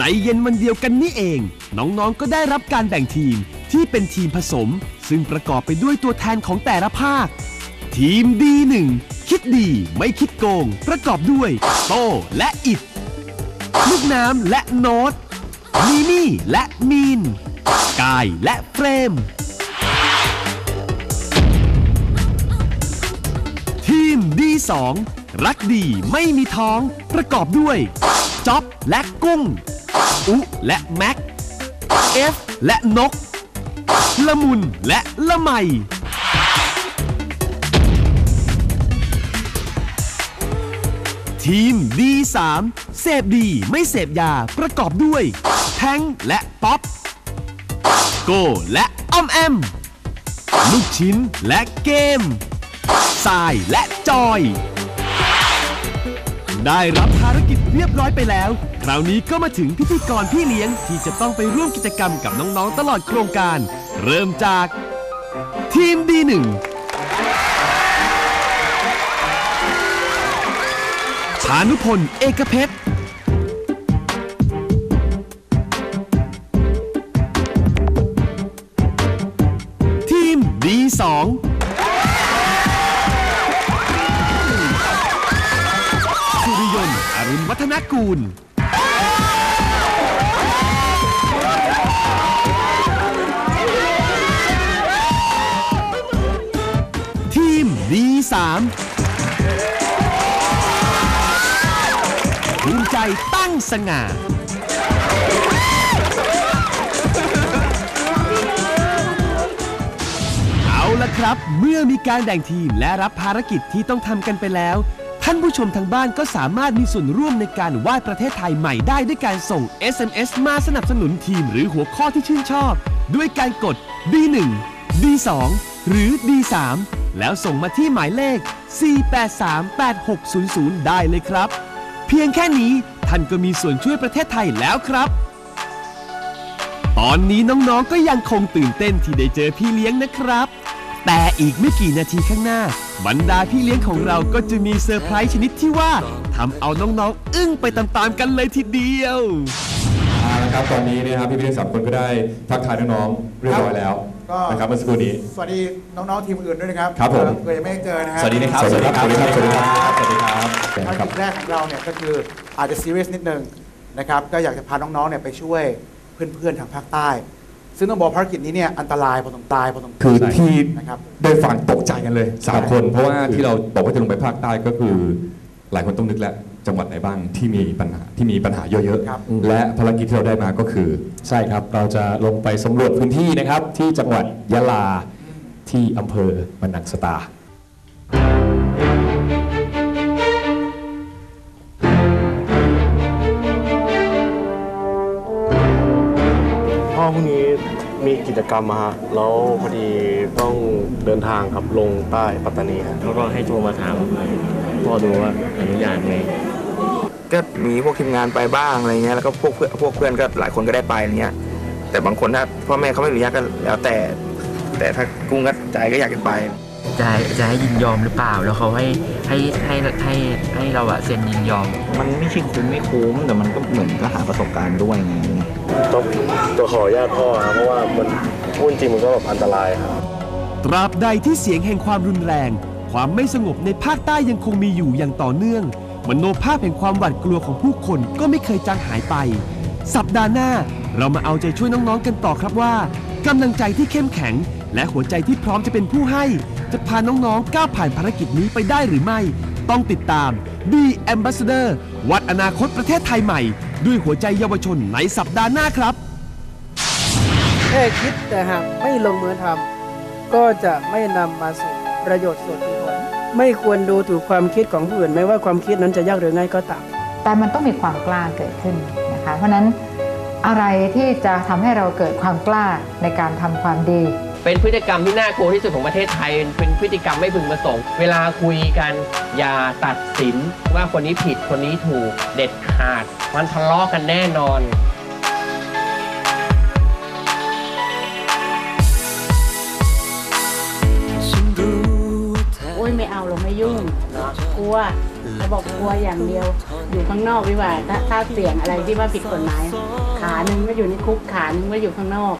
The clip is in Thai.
ในเย็นวันเดียวกันนี่เอง น้องๆก็ได้รับการแบ่งทีมที่เป็นทีมผสม ซึ่งประกอบไปด้วยตัวแทนของแต่ละภาค ทีม D1 คิดดีไม่คิดโกง ประกอบด้วย โตและอิดลูกน้ำและโนตมีมี่และมีน กายและเฟรม ทีม D2 รักดีไม่มีท้อง ประกอบด้วย จ๊อบและกุ้ง อุและแม็กเอฟและนก ละมุนและละไม ทีม D3 เสพดีไม่เสพยาประกอบด้วย แทงและป๊อป โกและอ้อมแอม ลูกชิ้นและเกมทรายและจอย ได้รับภาร กิจเรียบร้อยไปแล้ว คราวนี้ก็มาถึงพิธีกรพี่เลี้ยงที่จะต้องไปร่วมกิจกรรมกับน้องๆตลอดโครงการ เริ่มจาก ทีมดีหนึ่งชานุพล เอกเพชร อรุณวัฒนกูล ทีม D3 ภูมิใจตั้งสง่า เอาละครับ เมื่อมีการแบ่งทีมและรับภารกิจที่ต้องทำกันไปแล้ว ท่านผู้ชมทางบ้านก็สามารถมีส่วนร่วมในการวาดประเทศไทยใหม่ได้ด้วยการส่ง SMS มาสนับสนุนทีมหรือหัวข้อที่ชื่นชอบ ด้วยการกด D1 D2 หรือ D3 แล้วส่งมาที่หมายเลข 4838600 ได้เลยครับ เพียงแค่นี้ท่านก็มีส่วนช่วยประเทศไทยแล้วครับ ตอนนี้น้องๆก็ยังคงตื่นเต้นที่ได้เจอพี่เลี้ยงนะครับ แต่อีกไม่กี่นาทีข้างหน้า บรรดาพี่เลี้ยงของเราก็จะมีเซอร์ไพรส์ชนิดที่ว่าทำเอาน้องๆ อึ้งไปตามๆกันเลยทีเดียวเอาละครับตอนนี้นะครับพี่พี่ๆทั้งสามคนก็ได้ทักทายน้องๆเรียบร้อยแล้วก็นะครับเมื่อสักครู่นี้ สวัสดีน้องๆทีมอื่นด้วยนะครับครับผมเกิดยังไม่ได้เจอนะฮะสวัสดีนะครับ สวัสดีครับ สวัสดีครับ สวัสดีครับสวัสดีครับภารครักิบจแรกของเราเนี่ยก็คืออาจจะซีเรียสนิดนึงนะครับก็อยากจะพาน้องๆเนี่ยไปช่วยเพื่อนๆทางภาคใต้ ซึ่งต้องบอกภารกิจนี้เนี่ยอันตรายพอสมตายพอสมควรคือที่นะครับได้ฟังตกใจกันเลยสามคน เพราะว่าที่เราบอกว่าจะลงไปภาคใต้ก็คือ หลายคนต้องนึกแล้วจังหวัดไหนบ้างที่มีปัญหาที่มีปัญหาเยอะครับๆและภารกิจที่เราได้มาก็คือ ใช่ครับเราจะลงไปสำรวจพื้นที่นะครับที่จังหวัดยะลาที่อำเภอมะนังสตา พ่อพรุ่งนี้มีกิจกรรมมาฮะแล้วพอดีต้องเดินทางครับลงใต้ปัตตานีฮะเขาก็ให้โทรมาถามพ่อดูว่าอนุญาตไหมก็มีพวกทีมงานไปบ้างอะไรเงี้ยแล้วก็พวกเพื่อนพวกเพื่อนก็หลายคนก็ได้ไปอะไรเงี้ย แต่บางคนถ้าพ่อแม่เขาไม่อนุญาตก็แล้วแต่ แต่ถ้ากุ้งก็ใจก็อยากจะไปจะให้จะให้ยินยอมหรือเปล่า แล้วเขาให้ให้ให้ให้ให้เราอะเซ็นยินยอม มันไม่ใช่คุ้มไม่คุ้มแต่มันก็เหมือนก็หาประสบการณ์ด้วยไง ต้องตัวขออนุญาตพ่อครับเพราะว่ามันพูดจริงมันก็แบบอันตรายครับ ตราบใดที่เสียงแห่งความรุนแรง ความไม่สงบในภาคใต้ยังคงมีอยู่อย่างต่อเนื่อง มโนภาพแห่งความหวาดกลัวของผู้คนก็ไม่เคยจางหายไป สัปดาห์หน้าเรามาเอาใจช่วยน้องๆกันต่อครับว่ากำลังใจที่เข้มแข็ง และหัวใจที่พร้อมจะเป็นผู้ให้ จะพาน้องๆก้าวผ่านภารกิจนี้ไปได้หรือไม่ ต้องติดตาม B Ambassador วัดอนาคตประเทศไทยใหม่ ด้วยหัวใจเยาวชนในสัปดาห์หน้าครับ แค่คิดแต่หากไม่ลงมือทำก็จะไม่นำมาสู่ประโยชน์ส่วนรวมไม่ควรดูถูกความคิดของผู้อื่นไม่ว่าความคิดนั้นจะยากหรือง่ายก็ตาม แต่มันต้องมีความกล้าเกิดขึ้นนะคะ เพราะฉะนั้นอะไรที่จะทำให้เราเกิดความกล้าในการทำความดี เป็นพฤติกรรมที่น่ากลัวที่สุดของประเทศไทย เป็นพฤติกรรมไม่พึงประสงค์ เวลาคุยกัน อย่าตัดสินว่าคนนี้ผิดคนนี้ถูกเด็ดขาด มันทะเลาะกันแน่นอนยไม่เอาเราไม่ยุ่งกลัวเราบอกกลัวอย่างเดียว อยู่ข้างนอกดีกว่าถ้าถ้าเสี่ยงอะไรที่ว่าผิดกฎหมาย ขาหนึ่งก็อยู่ในคุกขาหนึ่งก็อยู่ข้างนอก